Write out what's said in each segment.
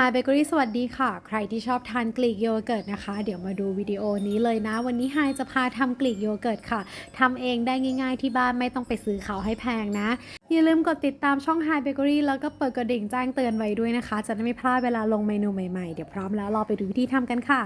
Hi Bakery สวัสดีค่ะ ใครที่ชอบทานกรีกโยเกิร์ตนะคะ เดี๋ยวมาดูวิดีโอนี้เลยนะ วันนี้ Hi จะพาทำกรีกโยเกิร์ตค่ะทำเองได้ง่ายๆที่บ้านไม่ต้องไปซื้อเขาให้แพงนะ อย่าลืมกดติดตามช่อง Hi Bakery แล้วก็เปิดกระดิ่งแจ้งเตือนไว้ด้วยนะคะ จะได้ไม่พลาดเวลาลงเมนูใหม่ๆ เดี๋ยวพร้อมแล้วเราไปดูวิธีทำกันค่ะ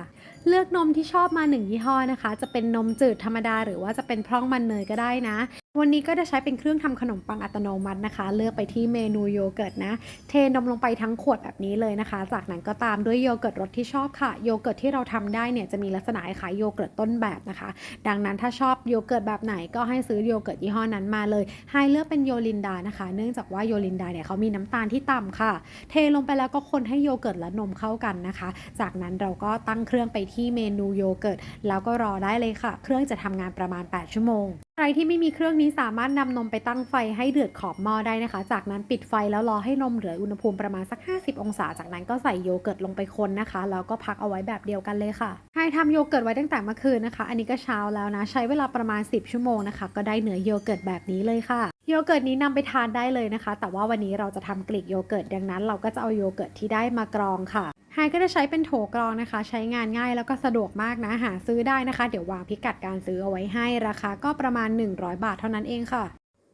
เลือกนมที่ชอบมาหนึ่งยี่ห้อนะคะ จะเป็นนมจืดธรรมดา หรือว่าจะเป็นพร่องมันเนยก็ได้นะ วันนี้ก็จะใช้เป็นเครื่องทำขนมปังอัตโนมัตินะคะ เลือกไปที่เมนูโยเกิร์ตนะ เทนมลงไปทั้งขวดแบบนี้เลยนะคะ จากนั้นก็ตามด้วยโยเกิร์ตรสที่ชอบค่ะ โยเกิร์ตที่เราทำได้เนี่ยจะมีลักษณะคล้ายโยเกิร์ตต้นแบบนะคะ ดังนั้นถ้าชอบโยเกิร์ตแบบไหนก็ให้ซื้อโยเกิร์ตยี่ห้อนั้นมาเลย ให้เลือกเป็นโยลินดานะคะ เนื่องจากว่าโยลินดาเนี่ยเขามีน้ำตาลที่ต่ำค่ะ เทลงไปแล้วก็คนให้โยเกิร์ตและนมเข้ากันนะคะ จากนั้นเราก็ตั้งเครื่องไปที่เมนูโยเกิร์ตแล้วก็รอได้เลยค่ะ เครื่องจะทำงานประมาณ 8 ชั่วโมงใครที่ไม่มีเครื่องนี้สามารถนำนมไปตั้งไฟให้เดือดขอบหม้อได้นะคะ จากนั้นปิดไฟแล้วรอให้นมเหลืออุณหภูมิประมาณสัก 50 องศา จากนั้นก็ใส่โยเกิร์ตลงไปคนนะคะ แล้วก็พักเอาไว้แบบเดียวกันเลยค่ะให้ทำโยเกิร์ตไว้ตั้งแต่เมื่อคืนนะคะ อันนี้ก็เช้าแล้วนะ ใช้เวลาประมาณ 10 ชั่วโมงนะคะ ก็ได้เนื้อโยเกิร์ตแบบนี้เลยค่ะโยเกิร์ตนี้นำไปทานได้เลยนะคะ แต่ว่าวันนี้เราจะทำกลีกโยเกิร์ตดังนั้น เราก็จะเอาโยเกิร์ตที่ได้มากรองค่ะ ไฮก็จะใช้เป็นโถกรองนะคะ ใช้งานง่ายแล้วก็สะดวกมากนะ หาซื้อได้นะคะ เดี๋ยววางพิกัดการซื้อเอาไว้ให้ราคาก็ประมาณ 100 บาทเท่านั้นเองค่ะ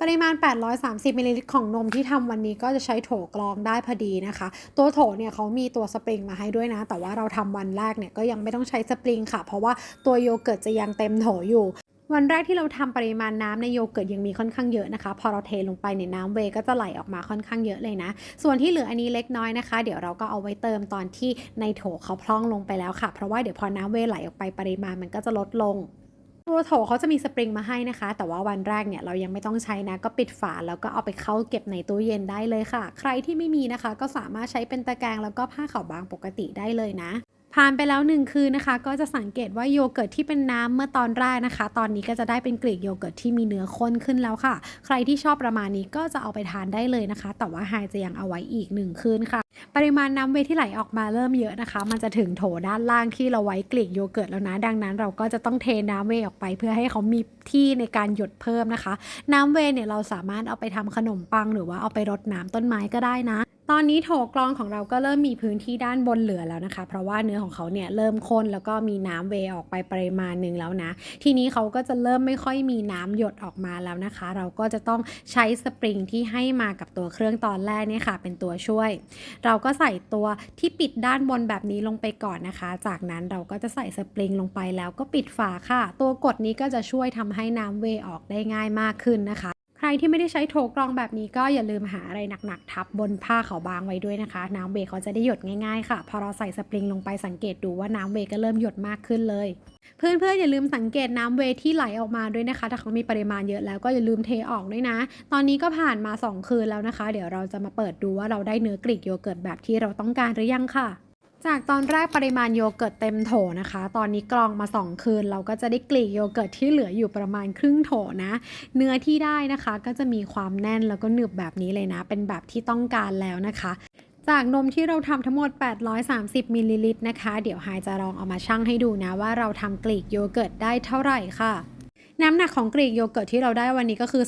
ปริมาณ 830มิลลิลิตรของนมที่ทำวันนี้ก็จะใช้โถกรองได้พอดีนะคะ ตัวโถเนี่ยเขามีตัวสปริงมาให้ด้วยนะ แต่ว่าเราทำวันแรกเนี่ยก็ยังไม่ต้องใช้สปริงค่ะ เพราะว่าตัวโยเกิร์ตจะยังเต็มโถอยู่ วันแรกที่เราทำปริมาณน้ำในโยเกิร์ตยังมีค่อนข้างเยอะนะคะ พอเราเทลงไปในน้ำเวก็จะไหลออกมาค่อนข้างเยอะเลยนะ ส่วนที่เหลืออันนี้เล็กน้อยนะคะ เดี๋ยวเราก็เอาไว้เติมตอนที่ในโถเขาพร่องลงไปแล้วค่ะ เพราะว่าเดี๋ยวพอน้ำเวไหลออกไปปริมาณมันก็จะลดลงตัวโถเขาจะมีสปริงมาให้นะคะ แต่ว่าวันแรกเนี่ยเรายังไม่ต้องใช้นะ ก็ปิดฝาแล้วก็เอาไปเข้าเก็บในตู้เย็นได้เลยค่ะ ใครที่ไม่มีนะคะ ก็สามารถใช้เป็นตะแกรงแล้วก็ผ้าขาวบางปกติได้เลยนะ ผ่านไปแล้วหนึ่งคืนนะคะ ก็จะสังเกตว่าโยเกิร์ตที่เป็นน้ำเมื่อตอนแรกนะคะ ตอนนี้ก็จะได้เป็นกลีกโยเกิร์ตที่มีเนื้อข้นขึ้นแล้วค่ะ ใครที่ชอบประมาณนี้ก็จะเอาไปทานได้เลยนะคะ แต่ว่าไฮจะยังเอาไว้อีกหนึ่งคืนค่ะ ปริมาณน้ำเวที่ไหลออกมาเริ่มเยอะนะคะ มันจะถึงโถด้านล่างที่เราไว้กลีกโยเกิร์ตแล้วนะ ดังนั้น เราก็จะต้องเทน้ำเวออกไป เพื่อให้เขามีที่ในการหยดเพิ่มนะคะ น้ำเวเนี่ยเราสามารถเอาไปทำขนมปัง หรือว่าเอาไปรดน้ำต้นไม้ก็ได้นะ ตอนนี้โถกรองของเราก็เริ่มมีพื้นที่ด้านบนเหลือแล้วนะคะ เพราะว่าเนื้อของเขาเนี่ยเริ่มข้นแล้วก็มีน้ำเวย์ออกไปปริมาณหนึ่งแล้วนะ ทีนี้เขาก็จะเริ่มไม่ค่อยมีน้ำหยดออกมาแล้วนะคะ เราก็จะต้องใช้สปริงที่ให้มากับตัวเครื่องตอนแรกเนี่ยค่ะ เป็นตัวช่วย เราก็ใส่ตัวที่ปิดด้านบนแบบนี้ลงไปก่อนนะคะ จากนั้นเราก็จะใส่สปริงลงไปแล้วก็ปิดฝาค่ะ ตัวกดนี้ก็จะช่วยทำให้น้ำเวย์ออกได้ง่ายมากขึ้นนะคะ ใครที่ไม่ได้ใช้โถกรองแบบนี้ก็อย่าลืมหาอะไรหนักๆ ทับบนผ้าขาวบางไว้ด้วยนะคะ น้ำเวย์เขาจะได้หยดง่ายๆ ค่ะ พอเราใส่สปริงลงไปสังเกตดูว่าน้ำเวย์ก็เริ่มหยดมากขึ้นเลย เพื่อนๆอย่าลืมสังเกตน้ำเวที่ไหลออกมาด้วยนะคะ ถ้าเขามีปริมาณเยอะแล้วก็อย่าลืมเทออกด้วยนะ ตอนนี้ก็ผ่านมา 2 คืนแล้วนะคะ เดี๋ยวเราจะมาเปิดดูว่าเราได้เนื้อกรีกโยเกิร์ตแบบที่เราต้องการหรือยังค่ะ จากตอนแรกปริมาณโยเกิร์ตเต็มโถนะคะ ตอนนี้กรองมา 2 คืน เราก็จะได้กลีกโยเกิร์ตที่เหลืออยู่ประมาณครึ่งโถนะ เนื้อที่ได้นะคะก็จะมีความแน่นแล้วก็หนึบแบบนี้เลยนะ เป็นแบบที่ต้องการแล้วนะคะ จากนมที่เราทำทั้งหมด 830มิลลิลิตรนะคะ เดี๋ยวไฮจะลองเอามาชั่งให้ดูนะว่าเราทำกลีกโยเกิร์ตได้เท่าไหร่ค่ะน้ำหนักของกรีกโยเกิร์ตที่เราได้วันนี้ก็คือ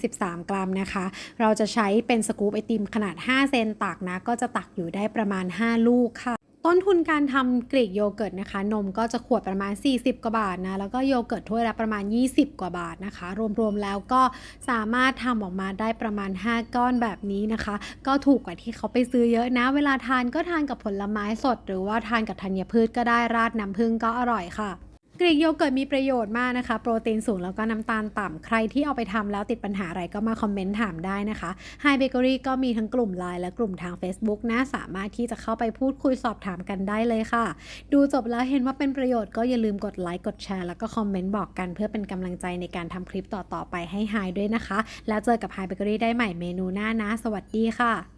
213 กรัมนะคะ เราจะใช้เป็นสกู๊ปไอติมขนาด 5 เซนตักนะ ก็จะตักอยู่ได้ประมาณ 5 ลูกค่ะ ต้นทุนการทำกรีกโยเกิร์ตนะคะ นมก็จะขวดประมาณ 40 กว่าบาทนะ แล้วก็โยเกิร์ตถ้วยละประมาณ 20 กว่าบาทนะคะ รวมๆแล้วก็สามารถทำออกมาได้ประมาณ 5 ก้อนแบบนี้นะคะ ก็ถูกกว่าที่เขาไปซื้อเยอะนะ เวลาทานก็ทานกับผลไม้สด หรือว่าทานกับธัญพืชก็ได้ราดน้ำผึ้งก็อร่อยค่ะ กรีกโยเกิร์ตมีประโยชน์มากนะคะ โปรตีนสูงแล้วก็น้ำตาลต่ำใครที่เอาไปทำแล้วติดปัญหาอะไรก็มาคอมเมนต์ถามได้นะคะ Hi Bakery ก็มีทั้งกลุ่ม Line และกลุ่มทาง Facebook นะ สามารถที่จะเข้าไปพูดคุยสอบถามกันได้เลยค่ะ ดูจบแล้วเห็นว่าเป็นประโยชน์ก็อย่าลืมกดไลค์กดแชร์แล้วก็คอมเมนต์บอกกันเพื่อเป็นกำลังใจในการทำคลิปต่อๆไปให้ Hi ด้วยนะคะ แล้วเจอกับ Hi Bakery ได้ใหม่เมนูหน้านะ สวัสดีค่ะ